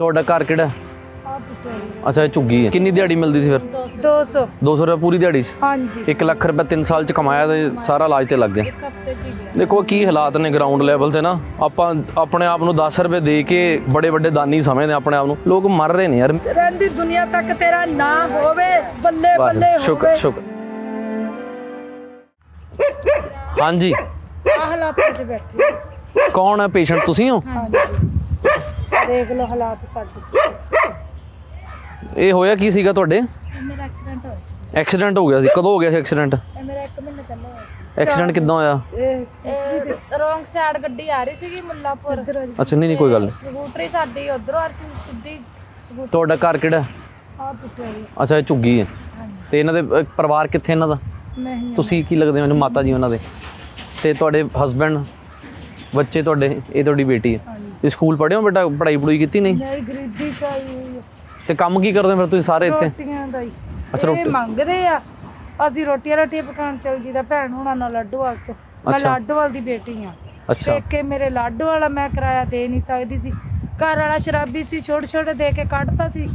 ਤੁਹਾਡਾ ਘਰ ਕਿਹੜਾ? ਅੱਛਾ ਇਹ ਝੁੱਗੀ ਹੈ। ਕਿੰਨੀ ਦਿਹਾੜੀ ਮਿਲਦੀ ਸੀ ਫਿਰ? 200 200 ਰੁਪਏ ਪੂਰੀ ਦਿਹਾੜੀ 'ਚ? ਹਾਂਜੀ। 1 ਲੱਖ ਰੁਪਏ 3 ਸਾਲ 'ਚ ਕਮਾਇਆ ਤੇ ਸਾਰਾ ਇਲਾਜ ਤੇ ਲੱਗ ਗਿਆ। ਦੇਖੋ ਕੀ ਹਾਲਾਤ ਨੇ ਗਰਾਊਂਡ ਲੈਵਲ ਤੇ ਨਾ। ਆਪਾਂ ਆਪਣੇ ਆਪ ਨੂੰ 10 ਰੁਪਏ ਦੇ ਕੇ ਬੜੇ ਵੱਡੇ ਦਾਨੀ ਸਮਝਦੇ ਆਪਣੇ ਆਪ ਨੂੰ। ਲੋਕ ਮਰ ਰਹੇ ਨੇ ਯਾਰ। ਰਹਿੰਦੀ ਦੁਨੀਆ ਤੱਕ ਤੇਰਾ ਨਾਂ ਹੋਵੇ ਬੱਲੇ ਬੱਲੇ ਸ਼ੁਕਰ ਸ਼ੁਕਰ ਹਾਂਜੀ। ਆਹ ਹਾਲਾਤਾਂ 'ਚ ਬੈਠੇ। ਕੌਣ ਹੈ ਪੇਸ਼ੈਂਟ ਤੁਸੀਂ ਹੋ? ਦੇਖ ਲਓ ਹਾਲਾਤ ਸਾਡੇ। ਇਹ ਹੋਇਆ ਕੀ ਸੀਗਾ ਤੁਹਾਡੇ? ਮੇਰਾ ਐਕਸੀਡੈਂਟ ਹੋਇਆ ਸੀ। ਐਕਸੀਡੈਂਟ ਹੋ ਗਿਆ ਸੀ। ਕਦੋਂ ਹੋ ਗਿਆ ਸੀ ਐਕਸੀਡੈਂਟ ਇਹ ਮੇਰਾ 1 ਮਹੀਨੇ ਪਹਿਲਾਂ ਹੋਇਆ ਸੀ। ਐਕਸੀਡੈਂਟ ਕਿੱਦਾਂ ਹੋਇਆ? ਇਹ ਇਹ ਰੋਂਗ ਸਾਈਡ ਗੱਡੀ ਆ ਰਹੀ ਸੀਗੀ ਮੁੱਲਾਪੁਰ। ਅੱਛਾ ਨਹੀਂ ਨਹੀਂ ਕੋਈ ਗੱਲ ਨਹੀਂ। ਸਕੂਟਰੀ ਸਾਡੀ ਉਧਰੋਂ ਆ ਰਹੀ ਸੀ ਸਿੱਧੀ ਸਕੂਟਰ। ਤੁਹਾਡਾ ਘਰ ਕਿਹੜਾ? ਆ ਪੁੱਟਿਆ ਅੱਛਾ ਇਹ ਝੁੱਗੀ ਹੈ। ਹਾਂਜੀ। ਤੇ ਇਹਨਾਂ ਦੇ ਅਹ, ਪਰਿਵਾਰ ਕਿੱਥੇ ਇਹਨਾਂ ਦਾ? ਮੈਂ ਹੀ ਤੁਸੀਂ ਕੀ ਲੱਗਦੇ ਹੋ ਮੈਨੂੰ ਮਾਤਾ ਜੀ ਉਹਨਾਂ ਦੇ? ਤੇ ਤੁਹਾਡੇ ਹਸਬੰਡ ਬੱਚੇ ਤੁਹਾਡੇ ਇਹ ਤੁਹਾਡੀ ਬੇਟੀ ਹੈ? ਇਹ ਸਕੂਲ ਪੜ੍ਹੇ ਹੋ? ਬੇਟਾ ਪੜ੍ਹਾਈ ਪੜੂਈ ਕੀਤੀ ਨਹੀਂ? ਮੇਰੀ ਗਰੀਬੀ ਚਾਹੀ ਤੇ ਕੰਮ ਕੀ ਕਰਦੇ ਹੋ ਫਿਰ ਤੁਸੀਂ ਸਾਰੇ ਇੱਥੇ? ਰੋਟੀਆਂ ਦਾ ਹੀ। ਅੱਛਾ, ਇਹ ਮੰਗਦੇ ਆ। ਅਸੀਂ ਰੋਟੀਆਂ ਰੋਟੀਆਂ ਪਕਾਉਣ ਚੱਲ ਜੀਦਾ ਭੈਣ ਹੁਣਾਂ ਨਾਲ ਲੱਡੂਵਾਲ ਤੋਂ ਮੈਂ ਅੱਛਾ। ਲੱਡੂਵਾਲ ਦੀ ਬੇਟੀ ਆ। ਅੱਛਾ। ਪੇਕੇ ਮੇਰੇ ਲਾਡੋ ਵਾਲਾ ਮੈਂ ਕਿਰਾਇਆ ਦੇ ਨਹੀਂ ਸਕਦੀ ਸੀ। ਘਰ ਵਾਲਾ ਸ਼ਰਾਬੀ ਸੀ ਛੋਟੇ ਛੋਟੇ ਦੇ ਕੇ ਕੱਢਤਾ ਸੀ।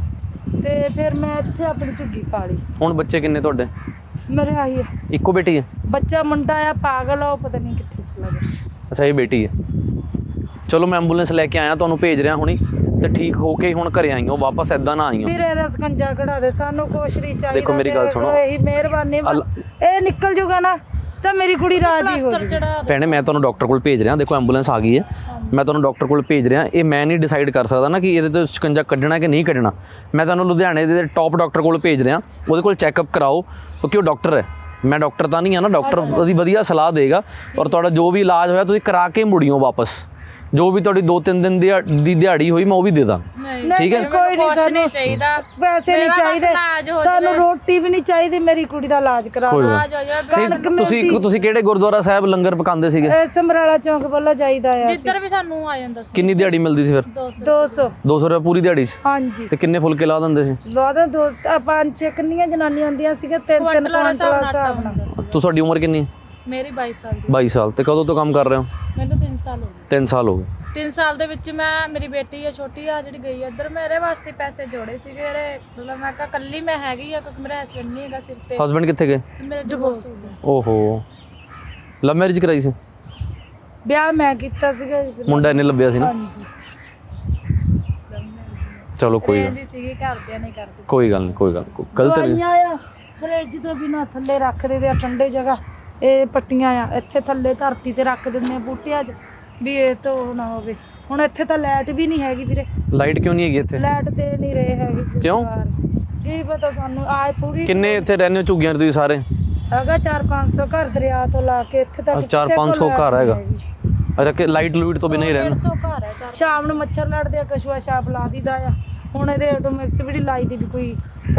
ਤੇ ਫਿਰ ਮੈਂ ਇੱਥੇ ਆਪਣੀ ਝੁੱਗੀ ਪਾ ਲਈ। ਹੁਣ ਬੱਚੇ ਕਿੰਨੇ ਤੁਹਾਡੇ? ਮੇਰੇ ਆਈ ਹੈ ਇੱਕੋ ਬੇਟੀ ਹੈ ਬੱਚਾ ਮੁੰਡਾ ਆ ਪਾਗਲ ਆ ਉਹ ਪਤਾ ਨਹੀਂ ਕਿੱਥੇ ਚਲਾ ਗਿਆ। ਅੱਛਾ ਇਹ ਬੇਟੀ ਹੈ ਚਲੋ ਮੈਂ ਐਂਬੂਲੈਂਸ ਲੈ ਕੇ ਆਇਆ ਤੁਹਾਨੂੰ ਭੇਜ ਰਿਹਾ ਹੁਣੀ ਤੇ ਠੀਕ ਹੋ ਕੇ ਹੀ ਹੁਣ ਘਰੇ ਆਈਓ ਵਾਪਸ ਐਦਾਂ ਨਾ ਆਈਓ ਵੀਰੇ ਦਾ ਸਕੰਜਾ ਕਢਾ ਦੇ ਸਾਨੂੰ ਕੁਛ ਨਹੀਂ ਚਾਹੀਦਾ ਦੇਖੋ ਮੇਰੀ ਗੱਲ ਸੁਣੋ। ਇਹੀ ਮਿਹਰਬਾਨੀ। ਇਹ ਨਿਕਲ ਜੂਗਾ ਨਾ ਤਾਂ ਮੇਰੀ ਕੁੜੀ ਰਾਜੀ ਹੋ ਜੂ ਭੈਣੇ ਮੈਂ ਤੁਹਾਨੂੰ ਡਾਕਟਰ ਕੋਲ ਭੇਜ ਰਿਹਾ ਦੇਖੋ ਐਂਬੂਲੈਂਸ ਆ ਗਈ ਹੈ। ਮੈਂ ਤੁਹਾਨੂੰ ਡਾਕਟਰ ਕੋਲ ਭੇਜ ਰਿਹਾ ਇਹ ਮੈਂ ਨਹੀਂ ਡਿਸਾਈਡ ਕਰ ਸਕਦਾ ਨਾ ਕਿ ਇਹਦੇ ਤੋਂ ਸ਼ਿਕੰਜਾ ਕੱਢਣਾ ਕਿ ਨਹੀਂ ਕੱਢਣਾ। ਮੈਂ ਤੁਹਾਨੂੰ ਲੁਧਿਆਣੇ ਦੇ ਟੌਪ ਡਾਕਟਰ ਕੋਲ ਭੇਜ ਰਿਹਾ ਉਹਦੇ ਕੋਲ ਚੈੱਕਅਪ ਕਰਾਓ ਕਿਉਂਕਿ ਉਹ ਡਾਕਟਰ ਹੈ। ਮੈਂ ਡਾਕਟਰ ਤਾਂ ਨਹੀਂ ਆ ਨਾ ਡਾਕਟਰ ਉਹਦੀ ਵਧੀਆ ਸਲਾਹ ਦੇਗਾ ਔਰ ਤੁਹਾਡਾ ਜੋ ਵੀ ਇਲਾਜ ਹੋਇਆ ਤੁਸੀਂ ਕਰਾ ਕੇ ਮੁੜਿਓ ਵਾਪਸ। ਜੋ ਵੀ ਤੁਹਾਡੀ 2-3 ਦਿਨ ਦੀ ਦੀ ਦਿਹਾੜੀ ਹੋਈ ਮੈਂ ਉਹ ਵੀ ਦੇ ਦਾਂ। ਠੀਕ ਹੈ? ਕੋਈ ਨਹੀਂ ਸਾਨੂੰ ਚਾਹੀਦਾ। ਪੈਸੇ ਨਹੀਂ ਚਾਹੀਦੇ। ਸਾਨੂੰ ਰੋਟੀ ਵੀ ਨਹੀਂ ਚਾਹੀਦੀ ਮੇਰੀ ਕੁੜੀ ਦਾ ਇਲਾਜ ਕਰਾ ਦਿਓ। ਗੱਲ ਆ ਜਾ ਜਾ ਨਹੀਂ ਤੁਸੀਂ ਤੁਸੀਂ ਕਿਹੜੇ ਗੁਰਦੁਆਰਾ ਸਾਹਿਬ ਲੰਗਰ ਪਕਾਉਂਦੇ ਸੀਗੇ? ਸਮਰਾਲਾ ਚੌਂਕ ਵੱਲੋਂ ਜਾਈਦਾ ਆ ਜਿੱਧਰ ਵੀ ਸਾਨੂੰ ਆ ਜਾਂਦਾ ਸੀ। ਕਿੰਨੀ ਦਿਹਾੜੀ ਮਿਲਦੀ ਸੀ ਫਿਰ? 200 200 200 ਰੁਪਏ ਪੂਰੀ ਦਿਹਾੜੀ 'ਚ ਹਾਂਜੀ। ਤੇ ਕਿੰਨੇ ਫੁਲਕੇ ਲਾ ਦਿੰਦੇ ਸੀ? ਲਾਦਾ ਦੋ ਪੰਜ ਛੇ ਕਿੰਨੀਆਂ ਜਨਾਨੀਆਂ ਹੁੰਦੀਆਂ ਸੀਗੀਆਂ ਤਿੰਨ ਤਿੰਨ ਕੁਆਂਟਲ ਹਿਸਾਬ ਨਾਲ। ਤੂੰ ਤੁਹਾਡੀ ਉਮਰ ਕਿੰਨੀ ਹੈ? ਮੇਰੀ 22 ਸਾਲ ਦੀ 22 ਸਾਲ। ਤੇ ਕਦੋਂ ਤੋਂ ਕੰਮ ਕਰ ਰਹੇ ਹੋ? ਮੈਨੂੰ 3 ਸਾਲ ਹੋ ਗਏ। 3 ਸਾਲ ਹੋ ਗਏ। 3 ਸਾਲ ਦੇ ਵਿੱਚ ਮੈਂ ਮੇਰੀ ਬੇਟੀ ਆ ਛੋਟੀ ਆ ਜਿਹੜੀ ਗਈ ਆ ਇੱਧਰ ਮੇਰੇ ਵਾਸਤੇ ਪੈਸੇ ਜੋੜੇ ਸੀਗੇ ਇਹਦੇ ਮਤਲਬ ਮੈਂ ਕਿਹਾ ਕੱਲੀ ਮੈਂ ਹੈਗੀ ਆ ਕਿਉਂਕਿ ਮੇਰਾ ਹਸਬੰਡ ਨਹੀਂ ਹੈਗਾ ਸਿਰ ਤੇ। ਹਸਬੰਡ ਕਿੱਥੇ ਗਏ? ਮੇਰੇ ਡਿਵੋਰਸ ਹੋ ਗਿਆ। ਓਹੋ। ਲਵ ਮੈਰਿਜ ਕਰਾਈ ਸੀ? ਵਿਆਹ ਮੈਂ ਕੀਤਾ ਸੀਗਾ ਜੀ। ਮੁੰਡਾ ਇਹਨੇ ਲੱਭਿਆ ਸੀ ਨਾ? ਹਾਂਜੀ। ਚਲੋ ਕੋਈ ਗੱਲ ਜੀ ਸੀਗੀ ਘਰਦਿਆਂ ਨਹੀਂ ਕਰਦੇ ਕੋਈ ਗੱਲ ਨਹੀਂ ਕੋਈ ਗੱਲ ਨਹੀਂ, ਕੋਈ ਗਲਤ ਨਹੀਂ। ਦਵਾਈਆਂ ਆ ਫ੍ਰਿਜ ਤੋਂ ਬਿਨਾ ਥੱਲੇ ਰੱਖ ਦੇ ਆ ਠੰਡੇ ਜਗ੍ਹਾ। ਇਹ ਪੱਟੀਆਂ ਆ ਇੱਥੇ ਥੱਲੇ ਧਰਤੀ ਤੇ ਰੱਖ ਦਿੰਦੇ ਆ ਬੂਟਿਆਂ 'ਚ ਵੀ ਇਹ ਤੋਂ ਨਾ ਹੋਵੇ। ਹੁਣ ਇੱਥੇ ਤਾਂ ਲਾਈਟ ਵੀ ਨਹੀਂ ਹੈਗੀ ਵੀਰੇ। ਲਾਈਟ ਕਿਉਂ ਨਹੀਂ ਹੈਗੀ ਇੱਥੇ? ਲਾਈਟ ਦੇ ਨਹੀਂ ਰਹੇ ਹੈਗੇ ਕਿਉਂ? ਸਰਕਾਰ। ਕੀ ਪਤਾ ਸਾਨੂੰ ਆਏ ਪੂਰੀ ਕਿੰਨੇ ਇੱਥੇ ਰਹਿੰਦੇ ਹੋ ਝੁੱਗੀਆਂ 'ਚ ਤੁਸੀਂ ਸਾਰੇ? ਹੈਗਾ 4-500 ਘਰ ਦਰਿਆ ਤੋਂ ਲਾ ਕੇ ਇੱਥੇ ਤੱਕ ਚਾਰ ਕਿਸੇ ਪੰਜ ਸੌ ਕੋਲ ਘਰ ਹੈਗਾ। ਨਹੀਂ ਹੈਗੀ। ਅੱਛਾ ਕਿ ਲਾਈਟ ਲੂਈਟ ਤੋਂ ਬਿਨਾਂ ਹੀ ਰਹਿਣਾ 150 ਘਰ ਹੈ ਚਾਰ ਸ਼ਾਮ ਨੂੰ ਮੱਛਰ ਲੜਦੇ ਆ ਕਸ਼ੂਆ ਛਾਪ ਲਾ ਦੀਦਾ ਆ। ਹੁਣ ਇਹਦੇ ਆਟੋਮੈਕਸ ਵੀ ਨੀ ਲਾਈ ਦੀ ਵੀ ਕੋਈ।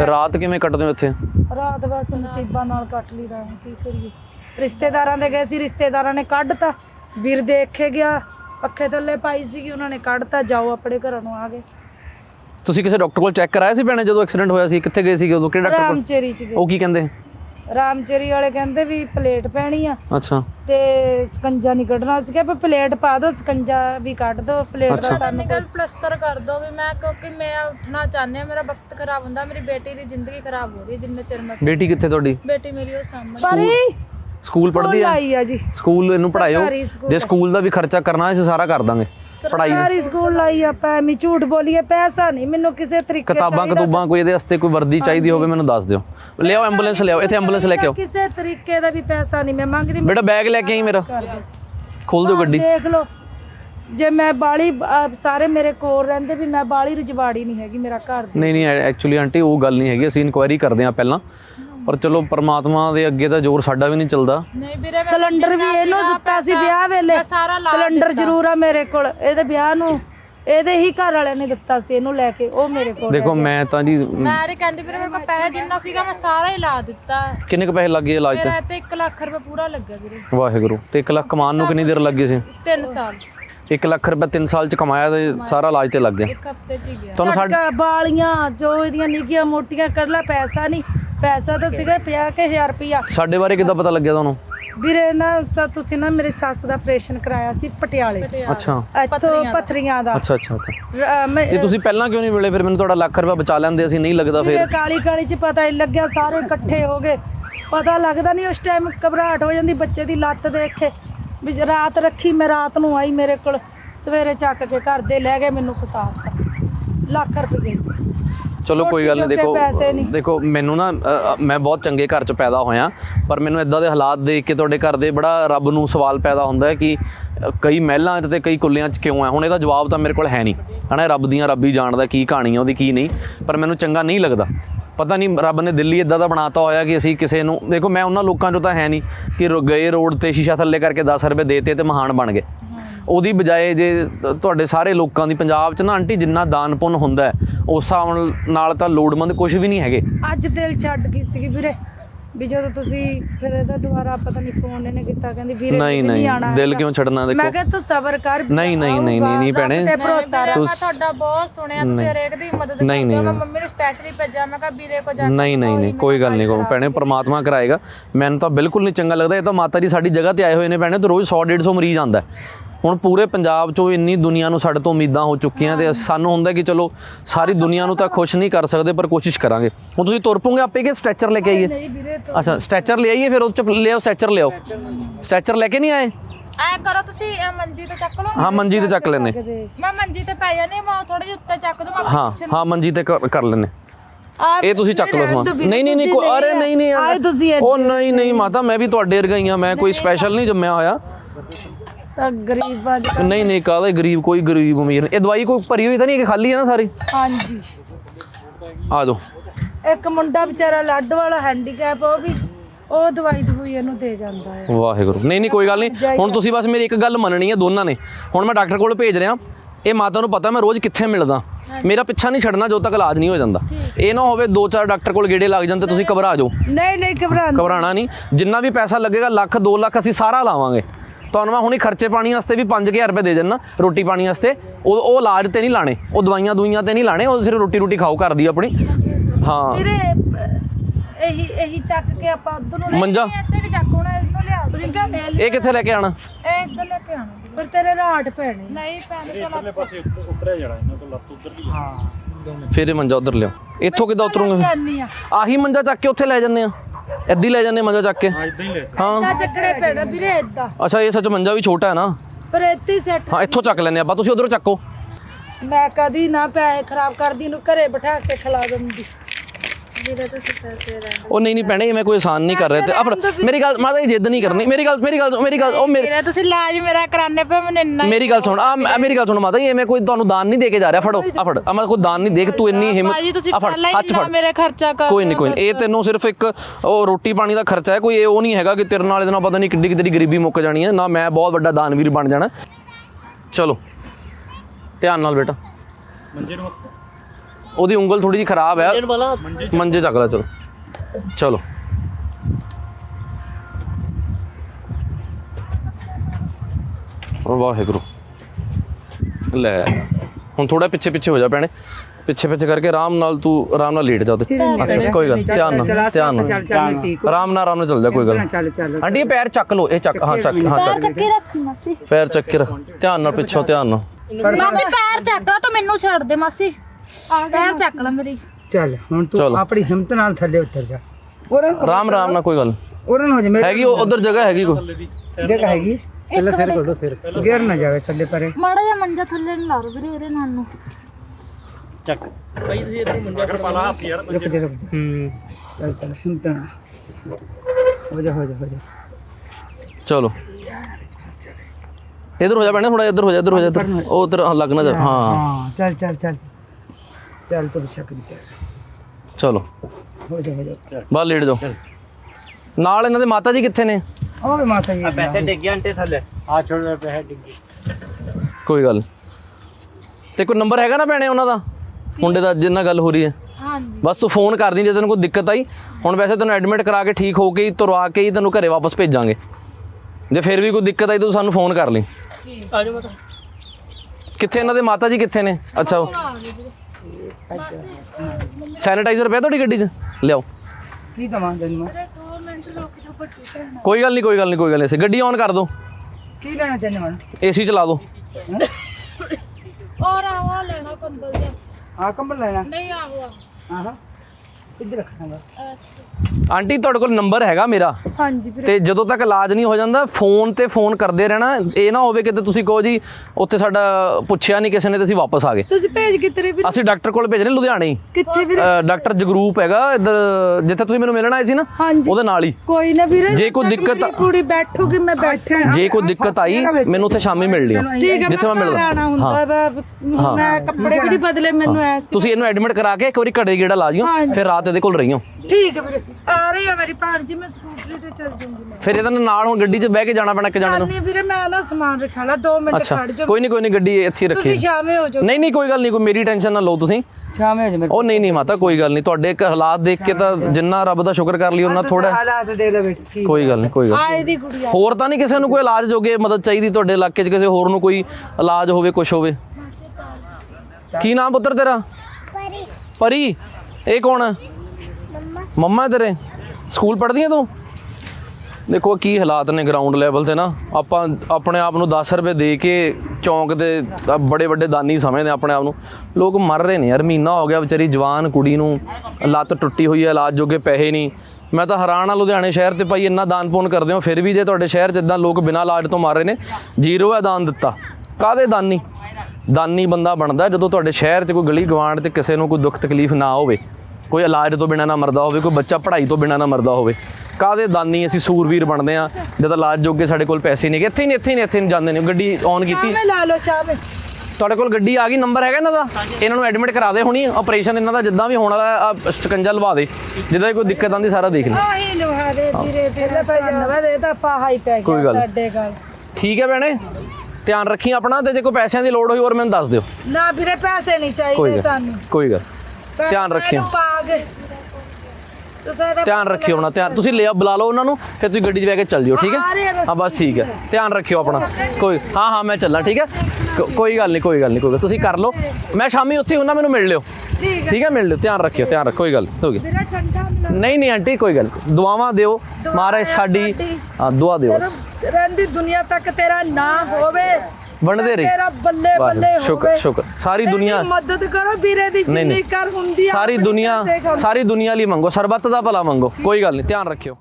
ਰਾਤ ਕਿਵੇਂ ਕੱਟਦੇ ਹੋ ਇੱਥੇ? ਰਾਤ ਬਸ ਨਸੀਬਾਂ ਨਾਲ ਕੱਟ ਲਈਦਾ ਹੁਣ ਕੀ ਕਰੀਏ। ਰਿਸ਼ਤੇਦਾਰਾਂ ਦੇ ਗਏ ਸੀ ਰਿਸ਼ਤੇਦਾਰਾਂ ਨੇ ਕੱਢਤਾ। ਵੀਰ ਦੇਖੇ ਗਿਆ ਪੱਖੇ ਥੱਲੇ ਪਾਈ ਸੀਗੀ ਉਹਨਾਂ ਨੇ ਕੱਢਤਾ ਜਾਓ ਆਪਣੇ ਘਰਾਂ ਨੂੰ ਆ ਗਏ। ਤੁਸੀਂ ਕਿਸੇ ਡਾਕਟਰ ਕੋਲ ਚੈੱਕ ਕਰਾਇਆ ਸੀ ਭੈਣੇ ਜਦੋਂ ਐਕਸੀਡੈਂਟ ਹੋਇਆ ਸੀ? ਕਿੱਥੇ ਗਏ ਸੀਗੇ ਉਦੋਂ? ਕਿਹੜੇ ਡਾਕਟਰ ਕੋਲ? ਰਾਮਚੇਰੀ ਚ ਗਏ। ਉਹ ਕੀ ਕਹਿੰਦੇ? ਰਾਮਚੇਰੀ ਵਾਲੇ ਕਹਿੰਦੇ ਵੀ ਪਲੇਟ ਪੈਣੀ ਆ। ਅੱਛਾ। ਤੇ ਸਕੰਜਾ ਨਹੀਂ ਕੱਢਣਾ ਸੀਗਾ ਵੀ ਪਲੇਟ ਪਾ ਦਿਓ ਸਕੰਜਾ ਵੀ ਕੱਢ ਦਿਓ ਪਲੇਟ ਦਾ। ਸਾਨੂੰ ਨਿਕਲ ਪਲਸਤਰ ਕਰ ਦੋ ਵੀ ਮੈਂ ਕਿਉਂਕਿ ਮੈਂ ਉੱਠਣਾ ਚਾਹੁੰਦੀ ਹਾਂ ਮੇਰਾ ਵਕਤ ਖਰਾਬ ਹੁੰਦਾ ਮੇਰੀ ਬੇਟੀ ਦੀ ਜ਼ਿੰਦਗੀ ਖਰਾਬ ਹੋ ਰਹੀ ਜਿੰਨੇ ਚਿਰ ਮੈਂ ਬੇਟੀ ਕਿੱਥੇ ਤੁਹਾਡੀ? ਬੇਟੀ ਮੇਰੀ ਉਹ ਸਾਹਮਣੇ। ਪਰ! ਸਕੂਲ ਪੜ੍ਹਦੀ ਆ। ਆਈ ਆ ਜੀ। ਸਕੂਲ ਇਹਨੂੰ ਪੜਾਇਓ ਸਰਕਾਰੀ ਸਕੂਲ ਜੇ ਸਕੂਲ ਦਾ ਵੀ ਖਰਚਾ ਕਰਨਾ ਹੈ ਅਸੀਂ ਸਾਰਾ ਕਰ ਦਾਂਗੇ। ਪੜਾਈ ਸਰਕਾਰੀ ਸਕੂਲ ਲਾਈ ਆਪਾਂ ਐਵੇਂ ਝੂਠ ਬੋਲੀਏ ਪੈਸਾ ਨਹੀਂ ਮੈਨੂੰ ਕਿਸੇ ਤਰੀਕੇ ਕਿਤਾਬਾਂ ਚਾਹੀਦਾ। ਕਤੂਬਾਂ ਕੋਈ ਇਹਦੇ ਵਾਸਤੇ ਕੋਈ ਵਰਦੀ ਚਾਹੀਦੀ ਹੋਵੇ ਮੈਨੂੰ ਦੱਸ ਦਿਓ। ਲਿਆਓ ਐਂਬੂਲੈਂਸ ਲਿਆਓ ਇੱਥੇ ਐਂਬੂਲੈਂਸ ਲੈ ਕੇ ਆਓ। ਕਿਸੇ ਤਰੀਕੇ ਦਾ ਵੀ ਪੈਸਾ ਨਹੀਂ ਮੈਂ ਮੰਗਦੀ ਬੇਟਾ ਬੈਗ ਲੈ ਕੇ ਆਈ ਮੇਰਾ। ਕਰ ਦਿਓ। ਖੋਲ ਦਿਓ ਗੱਡੀ। ਦੇਖ ਲਓ ਜੇ ਮੈਂ ਬਾਲੀ ਅਹ ਸਾਰੇ ਮੇਰੇ ਕੋਲ ਰਹਿੰਦੇ ਵੀ ਮੈਂ ਬਾਲੀ ਰਜਵਾੜੀ ਨਹੀਂ ਹੈਗੀ ਮੇਰਾ ਘਰ ਨਹੀਂ ਨਹੀਂ ਐਕਚੁਅਲੀ ਆਂਟੀ ਉਹ ਗੱਲ ਨਹੀਂ ਹੈਗੀ ਅਸੀਂ ਇਨਕੁਆਇਰੀ ਕਰਦੇ ਹਾਂ ਪਹਿਲਾਂ। ਪਰ ਚਲੋ ਪਰਮਾਤਮਾ ਦੇ ਅੱਗੇ ਤਾਂ ਜ਼ੋਰ ਸਾਡਾ ਵੀ ਨਹੀਂ ਚੱਲਦਾ। ਨਹੀਂ ਵੀਰੇ ਮੈਂ ਸਿਲੰਡਰ ਵੀ ਇਹਨੂੰ ਦਿੱਤਾ ਸੀ ਵਿਆਹ ਵੇਲੇ। ਮੈਂ ਸਾਰਾ ਲਾ ਸਿਲੰਡਰ ਜ਼ਰੂਰ ਆ ਮੇਰੇ ਕੋਲ। ਇਹਦੇ ਵਿਆਹ ਨੂੰ ਇਹਦੇ ਹੀ ਘਰ ਵਾਲਿਆਂ ਨੇ ਦਿੱਤਾ ਸੀ ਇਹਨੂੰ ਲੈ ਕੇ ਉਹ ਮੇਰੇ ਕੋਲ ਦੇਖੋ ਮੈਂ ਤਾਂ ਜੀ ਮੈਂ ਇਹ ਕਹਿੰਦੀ ਵੀਰੇ ਮੇਰੇ ਕੋਲ ਪੈਸੇ ਜਿੰਨਾ ਸੀਗਾ ਮੈਂ ਸਾਰਾ ਹੀ ਲਾ ਦਿੱਤਾ। ਕਿੰਨੇ ਕੁ ਪੈਸੇ ਲੱਗੇ ਇਲਾਜ ਤੇ ਮੇਰਾ ਤੇ 1 ਲੱਖ ਰੁਪਏ ਪੂਰਾ ਲੱਗਾ ਵੀਰੇ। ਵਾਹਿਗੁਰੂ। ਤੇ 1 ਲੱਖ ਕਮਾਉਣ ਨੂੰ ਕਿੰਨੀ ਦੇਰ ਲੱਗੀ ਸੀ? 3 ਸਾਲ। 1 ਲੱਖ ਰੁਪਏ 3 ਸਾਲ ਚ ਕਮਾਇਆ ਤੇ ਸਾਰਾ ਇਲਾਜ ਤੇ ਲੱਗ ਗਿਆ। ਇੱਕ ਹਫ਼ਤੇ ਚ ਹੀ ਗਿਆ। ਤੁਹਾਨੂੰ ਸਾਡੇ ਝਟਕਾ, ਬਾਲੀਆਂ ਜੋ ਇਹਦੀਆਂ ਨਿੱਕੀਆਂ ਮੋਟੀਆਂ ਕਰ ਲੈ ਪੈਸਾ ਨਹੀਂ। ਪੈਸਾ ਤਾਂ ਸੀਗਾ 50000 ਰੁਪਇਆ। ਸਾਡੇ ਬਾਰੇ ਕਿੱਦਾਂ ਪਤਾ ਲੱਗਿਆ ਤੁਹਾਨੂੰ? ਵੀਰੇ ਨਾ ਤਾਂ ਤੁਸੀਂ ਨਾ ਮੇਰੀ ਸੱਸ ਦਾ ਆਪਰੇਸ਼ਨ ਕਰਾਇਆ ਸੀ ਪਟਿਆਲੇ। ਅੱਛਾ। ਇੱਥੋਂ ਪਥਰੀਆਂ ਦਾ। ਅੱਛਾ ਅੱਛਾ ਅੱਛਾ। ਰ- ਮੈਂ- ਤੇ ਤੁਸੀਂ ਪਹਿਲਾਂ ਕਿਉਂ ਨਹੀਂ ਮਿਲੇ ਫਿਰ ਮੈਨੂੰ ਤੁਹਾਡਾ ਲੱਖ ਰੁਪਏ ਬਚਾ ਲੈਂਦੇ ਅਸੀਂ ਨਹੀਂ ਲੱਗਦਾ ਵੀਰੇ ਫਿਰ। ਕਾਲੀ ਕਾਲੀ ਚ ਪਤਾ ਹੀ ਲੱਗਿਆ ਸਾਰੇ ਇਕੱਠੇ ਹੋ ਗਏ। ਪਤਾ ਲੱਗਦਾ ਨਹੀਂ ਉਸ ਟਾਈਮ ਘਬਰਾਹਟ ਹੋ ਜਾਂਦੀ ਬੱਚੇ ਦੀ ਲੱਤ ਦੇਖ ਕੇ। ਵੀ ਜੇ ਰਾਤ ਰੱਖੀ ਮੈਂ ਰਾਤ ਨੂੰ ਆਈ ਮੇਰੇ ਕੋਲ। ਸਵੇਰੇ ਚੱਕ ਕੇ ਘਰ ਦੇ ਲੈ ਗਏ ਮੈਨੂੰ ਫਸਾਤਾ ਲੱਖ ਰੁਪਏ ਚਲੋ ਕੋਈ ਗੱਲ ਨਹੀਂ ਦੇਖੋ। ਦੇਖੋ ਮੈਨੂੰ ਨਾ ਅ, ਮੈਂ ਬਹੁਤ ਚੰਗੇ ਘਰ ਚ ਪੈਦਾ ਹੋਇਆ ਪਰ ਮੈਨੂੰ ਇਦਾਂ ਦੇ ਹਾਲਾਤ ਦੇਖ ਕੇ ਤੁਹਾਡੇ ਘਰ ਦੇ ਬੜਾ ਰੱਬ ਨੂੰ ਸਵਾਲ ਪੈਦਾ ਹੁੰਦਾ ਹੈ ਕਿ ਅ, ਕਈ ਮਹਿਲਾਂ 'ਚ ਤੇ ਕਈ ਕੁੱਲਿਆਂ 'ਚ ਕਿਉਂ ਹੈ ਹੁਣ ਇਹਦਾ ਜਵਾਬ ਤਾਂ ਮੇਰੇ ਕੋਲ ਹੈ ਨਹੀਂ। ਹਨਾ ਇਹ ਰੱਬ ਦੀਆਂ ਰੱਬ ਹੀ ਜਾਣਦਾ ਕੀ ਕਹਾਣੀ ਹੈ ਉਹਦੀ ਕੀ ਨਹੀਂ। ਪਰ ਮੈਨੂੰ ਚੰਗਾ ਨਹੀਂ ਲੱਗਦਾ। ਪਤਾ ਨਹੀਂ ਰੱਬ ਨੇ ਦਿੱਲੀ ਇਦਾਂ ਦਾ ਬਣਾਤਾ ਹੋਇਆ ਕਿ ਅਸੀਂ ਕਿਸੇ ਨੂੰ ਦੇਖੋ ਮੈਂ ਉਹਨਾਂ ਲੋਕਾਂ 'ਚੋਂ ਤਾਂ ਹੈ ਨਹੀਂ ਕਿ ਰੁ- ਗਏ ਰੋਡ ਤੇ ਸ਼ੀਸ਼ਾ ਥੱਲੇ ਕਰਕੇ 10 ਰੁਪਏ ਦੇਤੇ ਤੇ ਮਹਾਨ ਬਣ ਗਏ। ਉਹਦੀ ਬਜਾਏ ਜੇ ਤੁਹਾਡੇ ਸਾਰੇ ਲੋਕਾਂ ਦੀ ਪੰਜਾਬ 'ਚ ਨਾ ਆਂਟੀ ਜਿੰਨਾ ਦਾਨ ਪੁੰਨ ਹੁੰਦਾ ਉਸ ਨਾਲ ਤਾਂ ਲੋੜਵੰਦ ਕੁਝ ਵੀ ਨਹੀਂ ਹੈਗੇ ਅੱਜ ਦਿਲ ਛੱਡ ਗਈ ਸੀਗੀ ਵੀਰੇ ਵੀ ਜਦੋਂ ਤੁਸੀਂ ਫਿਰ ਇਹਦਾ ਦੁਬਾਰਾ ਪਤਾ ਨਹੀਂ ਫੋਨ ਇਹਨੇ ਕੀਤਾ ਕਹਿੰਦੀ ਵੀਰੇ ਨਹੀਂ ਨਹੀਂ ਦਿਲ। ਕਿਉਂ ਛੱਡਣਾ ਮੈਂ ਦੇਖੋ ਕਿਹਾ ਤੂੰ ਸਬਰ ਕਰ ਨਹੀਂ, ਨਹੀਂ, ਨਹੀਂ, ਨਹੀਂ, ਭੈਣੇ। ਤੇ ਭਰੋਸਾ ਰੱਖ ਮੈਂ ਤੁਹਾਡਾ ਬਹੁਤ ਸੁਣਿਆ ਤੁਸੀਂ ਹਰੇਕ ਦੀ ਮਦਦ ਕਰਦੇ ਹੋ ਮੈਂ। ਮੰਮੀ ਨੂੰ ਸਪੈਸ਼ਲੀ ਭੇਜਿਆ ਮੈਂ ਕਿਹਾ ਵੀਰੇ ਕੋ ਜਾ ਨਹੀਂ ਨਹੀਂ ਨਹੀਂ ਕੋਈ ਗੱਲ ਨਹੀਂ ਕੋ ਭੈਣੇ ਪ੍ਰਮਾਤਮਾ ਕਰਾਏਗਾ ਮੈਨੂੰ ਤਾਂ ਬਿਲਕੁਲ ਨਹੀਂ ਚੰਗਾ ਲੱਗਦਾ ਇਹ ਤਾਂ ਮਾਤਾ ਜੀ ਸਾਡੀ ਜਗ੍ਹਾ ਤੇ ਆਏ ਹੋਏ ਨੇ ਭੈਣੇ ਤੇ ਰੋਜ਼ 100 150 ਮਰੀਜ਼ ਆਂਦਾ। ਹੁਣ ਪੂਰੇ ਪੰਜਾਬ ਚੋਂ ਇੰਨੀ ਦੁਨੀਆ ਨੂੰ ਸਾਡੇ ਤੋਂ ਉਮੀਦਾਂ ਹੋ ਚੁੱਕੀਆਂ ਤੇ ਸਾਨੂੰ ਹੁੰਦਾ ਕਿ ਚਲੋ ਸਾਰੀ ਦੁਨੀਆ ਨੂੰ ਤਾਂ ਖੁਸ਼ ਨਹੀਂ ਕਰ ਸਕਦੇ ਪਰ ਕੋਸ਼ਿਸ਼ ਕਰਾਂਗੇ। ਹੁਣ ਤੁਸੀਂ ਤੁਰ ਪੋਗੇ ਆਪੇ ਕਿ ਸਟ੍ਰੈਚਰ ਲੈ ਕੇ ਆਈਏ? ਅੱਛਾ ਸਟ੍ਰੈਚਰ ਲੈ ਆਈਏ ਫਿਰ ਉਹ ਚ ਲਿਆਓ ਸਟ੍ਰੈਚਰ ਲਿਆਓ। ਸਟ੍ਰੈਚਰ ਲੈ ਕੇ ਨਹੀਂ ਆਏ? ਐ ਕਰੋ ਤੁਸੀਂ ਇਹ ਮੰਜੀ ਤੇ ਚੱਕ ਲਓ। ਹਾਂ ਮੰਜੀ ਤੇ ਚੱਕ ਲੈਨੇ ਮੈਂ ਮੰਜੀ ਤੇ ਪੈ ਜਾਣੀ ਮੈਂ ਥੋੜੀ ਜਿਹੀ ਉੱਤੇ ਚੱਕ ਦੂੰ ਮੈਂ ਹਾਂ ਹਾਂ ਮੰਜੀ ਤੇ ਕਰ ਲੈਨੇ ਇਹ ਤੁਸੀਂ ਚੱਕ ਲਓ ਸਮਾਨ। ਨਹੀਂ ਨਹੀਂ ਨਹੀਂ ਅਰੇ ਨਹੀਂ ਨਹੀਂ ਉਹ ਨਹੀਂ ਨਹੀਂ ਮਾਤਾ ਮੈਂ ਵੀ ਤੁਹਾਡੇ ਵਰਗਾ ਹੀ ਆ ਮੈਂ ਕੋਈ ਸਪੈਸ਼ਲ ਨਹੀਂ ਜੰਮਿਆ ਹੋਇਆ। ਤਾਂ ਗਰੀਬ ਅੱਜ ਨਹੀਂ ਨਹੀਂ ਕਾਹਦਾ ਗਰੀਬ? ਕੋਈ ਗਰੀਬ ਅਮੀਰ ਨਹੀਂ। ਇਹ ਦਵਾਈ ਕੋਈ ਭਰੀ ਹੋਈ ਤਾਂ ਨਹੀਂ ਕਿ ਖਾਲੀ ਹੈ ਨਾ ਸਾਰੀ? ਹਾਂਜੀ। ਆ ਜਾਓ। ਇੱਕ ਮੁੰਡਾ ਵਿਚਾਰਾ ਲੱਡ ਵਾਲਾ ਹੈਂਡੀਕੈਪ ਉਹ ਵੀ ਉਹ ਦਵਾਈ ਦਵਾਈ ਇਹਨੂੰ ਦੇ ਜਾਂਦਾ ਹੈ ਵਾਹਿਗੁਰੂ। ਨਹੀਂ ਨਹੀਂ ਕੋਈ ਗੱਲ ਨਹੀਂ। ਹੁਣ ਤੁਸੀਂ ਬਸ ਮੇਰੀ ਇੱਕ ਗੱਲ ਮੰਨਣੀ ਹੈ ਦੋਨਾਂ ਨੇ। ਹੁਣ ਮੈਂ ਡਾਕਟਰ ਕੋਲ ਭੇਜ ਰਿਹਾ। ਇਹ ਮਾਤਾ ਨੂੰ ਪਤਾ ਮੈਂ ਰੋਜ਼ ਕਿੱਥੇ ਮਿਲਦਾ। ਮੇਰਾ ਪਿੱਛਾ ਨਹੀਂ ਛੱਡਣਾ ਜਦੋਂ ਤੱਕ ਇਲਾਜ ਨਹੀਂ ਹੋ ਜਾਂਦਾ। ਇਹ ਨਾ ਹੋਵੇ ਦੋ ਚਾਰ ਡਾਕਟਰ ਕੋਲ ਗੇੜੇ ਲੱਗ ਜਾਣ ਤੇ ਤੁਸੀਂ ਘਬਰਾ ਜਾਓ। ਨਹੀਂ ਨਹੀਂ ਘਬਰਾਉਣ। ਘਬਰਾਣਾ ਨਹੀਂ। ਜਿੰਨਾ ਵੀ ਪੈਸਾ ਲੱਗੇਗਾ ਲੱਖ 2 ਲੱਖ ਅਸੀਂ ਸਾਰਾ ਲਾਵਾਂਗੇ। ਤੁਹਾਨੂੰ ਮੈਂ ਹੁਣੀ ਖਰਚੇ ਪਾਣੀ ਵਾਸਤੇ ਵੀ 5000 ਰੁਪਏ ਦੇ ਦਿੰਨਾ ਰੋਟੀ ਪਾਣੀ ਵਾਸਤੇ। ਉਹ ਉਹ ਇਲਾਜ ਤੇ ਨਹੀਂ ਲਾਣੇ ਉਹ ਦਵਾਈਆਂ ਦੁਈਆਂ ਤੇ ਨਹੀਂ ਲਾਣੇ ਉਹ ਸਿਰਫ ਰੋਟੀ ਰੋਟੀ ਖਾਓ ਕਰਦੀ ਆਪਣੀ। ਹਾਂ। ਵੀਰੇ ਇਹੀ ਇਹੀ ਚੱਕ ਕੇ ਆਪਾਂ ਉਧਰ ਨੂੰ ਲੈ ਮੰਜਾ। ਇੱਥੇ ਨਹੀਂ ਚੱਕ ਹੁਣ ਇਹਨੂੰ ਲਿਆ ਲੈ ਲਈ। ਇਹ ਕਿੱਥੇ ਲੈ ਕੇ ਆਣਾ? ਇਹ ਇੱਧਰ ਲੈ ਕੇ ਆਣਾ ਫਿਰ ਤੇਰੇ ਰਾਟ ਪੈਣੇ। ਨਹੀਂ ਪੈਣੇ ਚਲੋ ਫਿਰ ਇਹ ਮੰਜਾ ਉਧਰ ਲਿਓ ਇੱਥੋਂ ਕਿੱਦਾਂ ਉਤਰੂਗੇ? ਆਹੀ ਮੰਜਾ ਚੱਕ ਕੇ ਉੱਥੇ ਲੈ ਜੰਨੇ ਆ। ਏਦਾਂ ਹੀ ਲੈ ਜੰਨੇ ਮੰਜਾ ਚੱਕ ਕੇ? ਹਾਂ ਤਾਂ ਚੱਕਣੇ ਪੈਣਾ ਵੀਰੇ ਏਦਾਂ। ਅੱਛਾ ਇਹ ਸੱਚ ਮੰਜਾ ਵੀ ਛੋਟਾ ਹੈ ਨਾ? ਫਿਰ ਇੱਥੇ ਹੀ ਸੈੱਟ ਹਾਂ ਇੱਥੋਂ ਚੱਕ ਲੈਨੇ ਆਪਾਂ ਤੁਸੀਂ ਉਧਰੋਂ ਚੱਕੋ। ਮੈਂ ਕਦੀ ਨਾ ਪੈਸੇ ਖਰਾਬ ਕਰਦੀ ਨੂੰ ਘਰੇ ਬਿਠਾ ਕੇ ਖਿਲਾ ਦਿੰਦੀ। ਉਹ ਨਹੀਂ ਨਹੀਂ ਭੈਣੇ ਮੈਂ ਕੋਈ ਆਸਾਨ ਨਹੀਂ ਕਰ ਰਿਹਾ ਤੇ ਆਪਣਾ ਮੇਰੀ ਗੱਲ ਮਾਤਾ ਜੀ ਜਿੱਦ ਨਹੀਂ ਕਰਨੀ। ਮੇਰੀ ਗੱਲ ਮੇਰੀ ਗੱਲ ਮੇਰੀ ਗੱਲ ਉਹ ਮੇਰੀ ਵੀਰੇ ਤੁਸੀਂ ਇਲਾਜ ਮੇਰਾ ਕਰਾਣੇ ਪਏ ਮੈਨੂੰ ਇੰਨਾ ਮੇਰੀ ਗੱਲ ਸੁਣ। ਆ ਮੇਰੀ ਗੱਲ ਸੁਣ ਮਾਤਾ ਜੀ ਐਵੇਂ ਕੋਈ ਤੁਹਾਨੂੰ ਦਾਨ ਨਹੀਂ ਦੇ ਕੇ ਜਾ ਰਿਹਾ। ਫੜੋ ਆ ਫੜ। ਆ ਮੈਂ ਕੋਈ ਦਾਨ ਨਹੀਂ ਦੇਖ ਤੂੰ ਇੰਨੀ ਹਿੰਮਤ ਭਾਜੀ ਤੁਸੀਂ ਆ ਫੜ। ਪਹਿਲਾਂ ਹੀ ਇੰਨਾ ਫੜ। ਮੇਰੇ ਖਰਚਾ ਕਰ ਕੋਈ ਨਹੀਂ ਕੋਈ ਨਹੀਂ। ਇਹ ਤੈਨੂੰ ਸਿਰਫ ਇੱਕ ਉਹ ਰੋਟੀ ਪਾਣੀ ਦਾ ਖਰਚਾ ਹੈ। ਕੋਈ ਇਹ ਉਹ ਨਹੀਂ ਹੈਗਾ ਕਿ ਤੇਰੇ ਨਾਲ ਇਹਦੇ ਨਾਲ ਪਤਾ ਨਹੀਂ ਕਿੱਡੀ ਕਿ ਤੇਰੀ ਗਰੀਬੀ ਮੁੱਕ ਜਾਣੀ ਹੈ। ਨਾ ਮੈਂ ਬਹੁਤ ਵੱਡਾ ਦਾਨਵੀਰ ਬਣ ਜਾਣਾ। ਚਲੋ। ਧਿਆਨ ਨਾਲ ਬੇਟਾ। ਮੰਜੇ ਨੂੰ ਉਹਦੀ ਉਂਗਲ ਥੋੜੀ ਜਿਹੀ ਖਰਾਬ ਹੈ। ਮੰਜੇ ਚੱਕ ਲੈ ਚਲੋ। ਚਲੋ। ਵਾਹਿਗੁਰੂ। ਲੈ। ਹੁਣ ਥੋੜਾ ਪਿੱਛੇ ਪਿੱਛੇ ਹੋ ਜਾ ਭੈਣੇ। ਪਿੱਛੇ ਪਿੱਛੇ ਕਰਕੇ ਆਰਾਮ ਨਾਲ ਤੂੰ ਆਰਾਮ ਨਾਲ ਲੇਟ ਜਾ ਉੱਤੇ ਅੱਛਾ ਕੋਈ ਗੱਲ ਧਿਆਨ ਨਾਲ ਧਿਆਨ ਨਾਲ। ਆਰਾਮ ਨਾਲ ਆਰਾਮ ਨਾਲ ਚੱਲ ਜਾ ਕੋਈ ਗੱਲ ਨੀ। ਚੱਲ ਚੱਲ ਆਂਟੀ ਪੈਰ ਚੱਕ ਲਓ ਇਹ ਚੱਕ ਹਾਂ ਚੱਕ ਹਾਂ ਚੱਕ। ਚੱਕੀ ਰੱਖ ਮਾਸੀ। ਪੈਰ ਚੱਕ ਕੇ ਰੱਖ ਧਿਆਨ ਨਾਲ ਪਿੱਛੋਂ ਧਿਆਨ ਨਾਲ। ਮਾਸੀ ਪੈਰ ਚੱਕ ਲਾ ਤੂੰ ਮੈਨੂੰ ਛੱਡ ਦੇ ਮਾਸੀ। ਪੈਰ ਚੱਕ ਲੈ ਮੇਰੀ। ਚੱਲ ਹੁਣ ਚਲੋ। ਤੂੰ ਆਪਣੀ ਹਿੰਮਤ ਨਾਲ ਥੱਲੇ ਉਤਰ ਜਾ। ਉਹਨਾਂ ਆਰਾਮ ਆਰਾਮ ਨਾਲ ਕੋਈ ਗੱਲ ਨੀ। ਉਹਨਾਂ ਹੋ ਜਾ ਮੇਰੇ ਹੈਗੀ ਉਧਰ ਜਗ੍ਹਾ ਹੈਗੀ ਕੋਈ? ਜਗ੍ਹਾ ਹੈਗੀ? ਪਹਿਲਾਂ ਸਿਰ ਕੋਲ ਸਿਰ। ਗਿਰ ਨਾ ਜਾਵੇ ਥੱਲੇ ਪਰੇ। ਮਾੜਾ ਜਿਹਾ ਮੰਜਾ ਥੱਲੇ ਨੂੰ ਲਾ ਰੋ ਵੀਰੇ ਇਹਦੇ ਨਾਲ ਨੂੰ। ਚੱਕ। ਭਾਈ ਤੁਸੀਂ ਇਧਰ ਮੁੰਡਾ ਕਰ ਪਾਲਾ ਹੱਥ ਯਾਰ ਰੁਕ ਜਾ ਰੁਕ ਜਾ। ਹੂੰ। ਚੱਲ ਚੱਲ ਹਿੰਮਤ ਨਾਲ। ਹੋ ਜਾ ਹੋ ਜਾ ਹੋ ਜਾ। ਚਲੋ। ਇਧਰ ਹੋ ਜਾ ਭੈਣੇ ਥੋੜਾ ਇੱਧਰ ਹੋ ਜਾ ਇੱਧਰ ਹੋ ਜਾ ਇੱਧਰ। ਉਹ ਉਧਰ ਲੱਗ ਨਾ ਜਾ। ਹਾਂ। ਹਾਂ ਚੱਲ ਚੱਲ ਚੱਲ। ਚੱਲ ਤੂੰ ਸ਼ੱਕ ਨਹੀਂ ਚੱਲ। ਚਲੋ। ਹੋ ਜਾ ਹੋ ਜਾ। ਬਾਹਰ ਲੇਟ ਜਾਓ। ਨਾਲ ਇਹਨਾਂ ਦੇ ਮਾਤਾ ਜੀ ਕਿੱਥੇ ਨੇ? ਉਹ ਵੀ ਮਾਤਾ ਜੀ ਪੈਸੇ ਡਿੱਗੇ ਅੰਟੇ ਥੱਲੇ। ਆ ਛੋੜ ਲੈ ਪੈਸੇ ਡਿੱਗੇ ਕੋਈ ਗੱਲ ਨੀ। ਤੇ ਕੋਈ ਨੰਬਰ ਹੈਗਾ ਨਾ ਭੈਣੇ ਉਹਨਾਂ ਦਾ? ਮੁੰਡੇ ਦਾ ਜਿੰਨਾ ਗੱਲ ਹੋ ਰਹੀ ਹੈ। ਹਾਂਜੀ। ਬਸ ਤੂੰ ਫੋਨ ਕਰਦੀ ਜੇ ਤੈਨੂੰ ਕੋਈ ਦਿੱਕਤ ਆਈ। ਹੁਣ ਵੈਸੇ ਤੈਨੂੰ ਐਡਮਿਟ ਕਰਾ ਕੇ ਠੀਕ ਹੋ ਕੇ ਹੀ ਤੁਰਵਾ ਕੇ ਹੀ ਤੈਨੂੰ ਘਰੇ ਵਾਪਸ ਭੇਜਾਂਗੇ। ਜੇ ਫਿਰ ਵੀ ਕੋਈ ਦਿੱਕਤ ਆਈ ਤੂੰ ਸਾਨੂੰ ਫੋਨ ਕਰ ਲਈ। ਆ ਜਾ ਮਤਾ। ਕਿੱਥੇ ਇਹਨਾਂ ਦੇ ਮਾਤਾ ਜੀ ਕਿੱਥੇ ਨੇ? ਅੱਛਾ। ਉਹ ਸੈਨੀਟਾਈਜ਼ਰ ਪਿਆ ਤੁਹਾਡੀ ਗੱਡੀ 'ਚ? ਲਿਆਓ। ਕੀ ਦਵਾਂ ਤੈਨੂੰ ਮੈਂ? ਕੋਈ ਗੱਲ ਨਹੀਂ ਕੋਈ ਗੱਲ ਨਹੀਂ ਕੋਈ ਗੱਲ ਨਹੀਂ। ਗੱਡੀ ਔਨ ਕਰ ਦਿਓ ਕੀ ਲੈਣਾ ਚਾਹੁੰਦੇ ਹੁਣ? ਏਸੀ ਚਲਾ ਦਿਓ ਔਰ ਆਵਾ ਲੈਣਾ ਕੰਬਲ ਜਿਹਾ। ਆ ਕੰਬਲ ਲੈਣਾ? ਨਹੀਂ ਆਹੋ। ਆਹ। ਇੱਧਰ ਰੱਖਣਾ ਬਸ ਆਂਟੀ ਤੁਹਾਡੇ ਕੋਲ ਨੰਬਰ ਹੈਗਾ ਮੇਰਾ? ਹਾਂਜੀ ਵੀਰੇ। ਤੇ ਜਦੋਂ ਤੱਕ ਇਲਾਜ ਨਹੀਂ ਹੋ ਜਾਂਦਾ ਫੋਨ ਤੇ ਫੋਨ ਕਰਦੇ ਰਹਿਣਾ। ਇਹ ਨਾ ਹੋਵੇ ਕਿਤੇ ਤੁਸੀਂ ਕਹੋ ਜੀ ਉੱਥੇ ਸਾਡਾ ਪੁੱਛਿਆ ਨਹੀਂ ਕਿਸੇ ਨੇ ਤੇ ਅਸੀਂ ਵਾਪਸ ਆ ਗਏ। ਤੁਸੀਂ ਭੇਜ ਕਿੱਥੇ ਵੀਰੇ? ਅਸੀਂ ਡਾਕਟਰ ਕੋਲ ਭੇਜਨੇ ਲੁਧਿਆਣੇ ਹੀ। ਕਿੱਥੇ ਵੀਰੇ? ਅ, ਡਾਕਟਰ ਜਗਰੂਪ ਹੈਗਾ ਇੱਧਰ ਜਿੱਥੇ ਤੁਸੀਂ ਮੈਨੂੰ ਮਿਲਣ ਆਏ ਸੀ ਨਾ ਹਾਂਜੀ। ਉਹਦੇ ਨਾਲ ਹੀ। ਕੋਈ ਨਾ ਵੀਰੇ ਜੇ ਕੋਈ ਦਿੱਕਤ- ਕੁੜੀ ਬੈਠੂਗੀ ਮੈਂ ਬੈਠੇ ਜੇ ਕੋਈ ਦਿੱਕਤ ਆਈ ਮੈਨੂੰ ਉੱਥੇ ਸ਼ਾਮੀ ਮਿਲ ਲਿਓ। ਠੀਕ ਹੈ ਜਿੱਥੇ ਮੈਂ ਮਿਲਦਾ। ਹੁੰਦਾ ਵਾ, ਮੈਂ ਕੱਪੜੇ ਵੀ ਨਹੀਂ ਬਦਲੇ ਮੈਨੂੰ ਐ ਸੀ ਤੁਸੀਂ ਇਹਨੂੰ ਐਡਮਿਟ ਕਰਾ ਕੇ ਇੱਕ ਵਾਰੀ ਘੜੇ ਗੇੜਾ ਲਾ ਜਿਓ ਹਾਂਜੀ। ਫਿਰ ਰਾਤ ਇਹਦੇ ਕੋਲ ਰਹੀਓ। ਠੀਕ ਹੈ ਵੀਰੇ ਆ ਰਹੀ ਹੈ ਮੇਰੀ ਭਾਣਜੀ ਮੈਂ ਸਕੂਟਰੀ ਤੇ ਚੱਲ ਜੂੰਗੀ ਮੈਂ। ਫਿਰ ਇਹਦੇ ਨਾਲ ਹੁਣ ਗੱਡੀ 'ਚ ਬਹਿ ਕੇ ਜਾਣਾ ਪੈਣਾ ਕਿ ਜਾਣਾ ਨੂੰ? ਨਹੀਂ ਵੀਰੇ ਮੈਂ ਨਾ ਸਮਾਨ ਰੱਖਾ ਲਾ 2 ਮਿੰਟ ਖੜ ਜਾ ਕੋਈ ਨਹੀਂ ਕੋਈ ਨਹੀਂ ਗੱਡੀ ਇੱਥੇ ਹੀ ਰੱਖੀ। ਤੁਸੀਂ ਸ਼ਾਮੇ ਹੋ ਜਾਓ। ਨਹੀਂ ਨਹੀਂ ਕੋਈ ਗੱਲ ਨਹੀਂ ਕੋਈ ਮੇਰੀ ਟੈਨਸ਼ਨ ਨਾ ਲਓ ਤੁਸੀਂ। ਸ਼ਾਮੇ ਹੋ ਜਾ ਮੇਰੇ ਉਹ ਨਹੀਂ ਨਹੀਂ ਮਾਤਾ ਕੋਈ ਗੱਲ ਨਹੀਂ ਤੁਹਾਡੇ ਇੱਕ ਹਾਲਾਤ ਦੇਖ ਕੇ ਤਾਂ ਜਿੰਨਾ ਰੱਬ ਦਾ ਸ਼ੁਕਰ ਕਰ ਲਈ ਉਹਨਾਂ ਥੋੜਾ ਹਾਲਾਤ ਦੇ ਲੈ ਬੇਟੀ ਕੋਈ ਗੱਲ ਨਹੀਂ ਕੋਈ ਗੱਲ ਆਏ ਦੀ ਕੁੜੀ ਆ ਹੋਰ ਤਾਂ ਨਹੀਂ ਕਿਸੇ ਨੂੰ ਕੋਈ ਇਲਾਜ ਜੋਗੇ ਮਦਦ ਚਾਹੀਦੀ ਤੁਹਾਡੇ ਇਲਾਕੇ 'ਚ ਕਿਸੇ ਹੋਰ ਨੂੰ ਕੋਈ ਇਲਾਜ ਹੋਵੇ ਕੁਝ ਹੋਵੇ? ਕੀ ਨਾਮ ਪੁੱਤਰ ਤੇਰਾ? ਪਰੀ। ਪਰੀ ਇਹ ਕੌਣ ਹੈ? ਮੰਮਾ ਤੇਰੇ, ਸਕੂਲ ਪੜ੍ਹਦੀ ਹੈ ਤੂੰ? ਦੇਖੋ ਕੀ ਹਾਲਾਤ ਨੇ ਗਰਾਊਂਡ ਲੈਵਲ ਤੇ ਨਾ। ਆਪਾਂ ਆਪਣੇ ਆਪ ਨੂੰ 10 ਰੁਪਏ ਦੇ ਕੇ ਚੌਂਕ ਤੇ ਬੜੇ ਵੱਡੇ ਦਾਨੀ ਸਮਝਦੇ ਆਪਣੇ ਆਪ ਨੂੰ। ਲੋਕ ਮਰ ਰਹੇ ਨੇ ਯਾਰ, ਮਹੀਨਾ ਹੋ ਗਿਆ ਵਿਚਾਰੀ ਜਵਾਨ ਕੁੜੀ ਨੂੰ ਲੱਤ ਟੁੱਟੀ ਹੋਈ ਹੈ ਇਲਾਜ ਜੋਗੇ ਪੈਸੇ ਨਹੀਂ। ਮੈਂ ਤਾਂ ਹੈਰਾਨ ਆ ਲੁਧਿਆਣੇ ਸ਼ਹਿਰ ਤੇ ਭਾਈ ਇੰਨਾ ਦਾਨ ਪੁੰਨ ਕਰਦੇ ਹੋ, ਫਿਰ ਵੀ ਜੇ ਤੁਹਾਡੇ ਸ਼ਹਿਰ 'ਚ ਇਦਾਂ ਲੋਕ ਬਿਨਾਂ ਇਲਾਜ ਤੋਂ ਮਰ ਰਹੇ ਨੇ, ਜ਼ੀਰੋ ਹੈ ਦਾਨ ਦਿੱਤਾ। ਕਾਦੇ ਦਾਨੀ? ਦਾਨੀ ਬੰਦਾ ਬਣਦਾ ਜਦੋਂ ਤੁਹਾਡੇ ਸ਼ਹਿਰ 'ਚ ਕੋਈ ਗਲੀ ਗਵਾਂਡ ਤੇ ਕਿਸੇ ਨੂੰ ਕੋਈ ਦੁੱਖ ਤਕਲੀਫ ਨਾ ਹੋਵੇ। ਕੋਈ ਇਲਾਜ ਤੋਂ ਬਿਨਾਂ ਨਾ ਮਰਦਾ ਹੋਵੇ ਕੋਈ ਬੱਚਾ ਪੜ੍ਹਾਈ ਤੋਂ ਬਿਨਾਂ ਨਾ ਮਰਦਾ ਹੋਵੇ। ਕਾਦੇ ਦਾਨੀ ਅਸੀਂ ਸੂਰਵੀਰ ਬਣਦੇ ਆ ਜਦ ਇਲਾਜ ਜੋਗੇ ਸਾਡੇ ਕੋਲ ਪੈਸੇ ਨਹੀਂ ਗੇ ਇੱਥੇ ਨਹੀਂ ਇੱਥੇ ਨਹੀਂ ਇੱਥੇ ਨਹੀਂ ਜਾਂਦੇ ਨੇ। ਗੱਡੀ ਔਨ ਕੀਤੀ। ਸ਼ਾਮੇ ਲਾ ਲਓ ਸ਼ਾਮੇ ਤੁਹਾਡੇ ਕੋਲ ਗੱਡੀ ਆ ਗਈ ਨੰਬਰ ਹੈਗਾ ਇਹਨਾਂ ਦਾ? ਇਹਨਾਂ ਨੂੰ ਐਡਮਿਟ ਕਰਾ ਦੇ ਹੁਣੀ। ਆਪਰੇਸ਼ਨ ਇਹਨਾਂ ਦਾ ਜਿੱਦਾਂ ਵੀ ਹੋਣ ਵਾਲਾ ਆਹ ਸ਼ਿਕੰਜਾ ਲਵਾ ਦੇ। ਜਿੱਦਾਂ ਕੋਈ ਦਿੱਕਤ ਆਂਦੀ ਸਾਰਾ ਦੇਖ ਲੈ। ਆਹੀ ਲਵਾ ਦੇ ਵੀਰੇ ਵੀਰੇ ਧੰਨਵਾਦ ਇਹ ਤਾਂ ਫਾਹਾ ਹੀ ਪੈ ਕੋਈ ਗਿਆ ਗੱਲ। ਸਾਡੇ ਗੱਲ ਠੀਕ ਹੈ ਭੈਣੇ ਧਿਆਨ ਰੱਖੀ ਆਪਣਾ ਤੇ ਜੇ ਕੋਈ ਪੈਸਿਆਂ ਦੀ ਲੋੜ ਹੋਈ ਹੋਰ ਮੈਨੂੰ ਦੱਸ ਦਿਓ। ਨਾ ਵੀਰੇ ਪੈਸੇ ਨਹੀਂ ਚਾਹੀਦੇ ਸਾਨੂੰ। ਕੋਈ ਗੱਲ ਧਿਆਨ ਰੱਖਿਓ। ਧਿਆਨ ਰੱਖਿਓ ਆਪਣਾ ਧਿਆਨ ਤੁਸੀਂ ਲਿਆ ਬੁਲਾ ਲਓ ਉਹਨਾਂ ਨੂੰ ਫਿਰ ਤੁਸੀਂ ਗੱਡੀ 'ਚ ਬਹਿ ਕੇ ਚੱਲ ਜਿਓ ਠੀਕ ਹੈ? ਹਾਂ ਬਸ ਠੀਕ ਹੈ। ਧਿਆਨ ਰੱਖਿਓ ਆਪਣਾ। ਕੋਈ ਹਾਂ ਹਾਂ ਮੈਂ ਚੱਲਾਂ ਠੀਕ ਹੈ? ਕੋਈ ਗੱਲ ਨਹੀਂ ਕੋਈ ਗੱਲ ਨਹੀਂ ਕੋਈ ਗੱਲ ਤੁਸੀਂ ਕਰ ਲਓ। ਮੈਂ ਸ਼ਾਮੀ ਉੱਥੇ ਉਹਨਾਂ ਮੈਨੂੰ ਮਿਲ ਲਿਓ। ਠੀਕ ਹੈ। ਮਿਲ ਲਿਓ। ਧਿਆਨ ਰੱਖਿਓ ਧਿਆਨ ਰੱਖੋ ਕੋਈ ਗੱਲ ਹੋ ਗਈ। ਨਹੀਂ ਨਹੀਂ ਆਂਟੀ ਕੋਈ ਗੱਲ। ਦੁਆਵਾਂ ਦਿਓ। ਮਹਾਰਾਜ ਸਾਡੀ ਦੁਆ ਦਿਓ। ਰਹਿੰਦੀ ਦੁਨੀਆ ਤੱਕ ਤੇਰਾ ਨਾਂ ਹੋਵੇ ਬਣਦੇ ਰਹੇ। ਤੇਰਾ ਬੱਲੇ ਬੱਲੇ ਹੋਵੇ ਸ਼ੁਕਰ ਸ਼ੁਕਰ। ਸਾਰੀ ਦੁਨੀਆ ਮਦਦ ਕਰੋ ਵੀਰੇ ਦੀ ਜਿੰਨੀ। ਕਰ ਹੁੰਦੀ ਆ ਸਾਰੀ ਦੁਨੀਆ। ਸਾਰੀ ਦੁਨੀਆ ਲਈ ਮੰਗੋ ਸਰਬੱਤ ਦਾ ਭਲਾ ਮੰਗੋ। ਕੋਈ ਗੱਲ ਨਹੀਂ ਧਿਆਨ ਰੱਖਿਓ।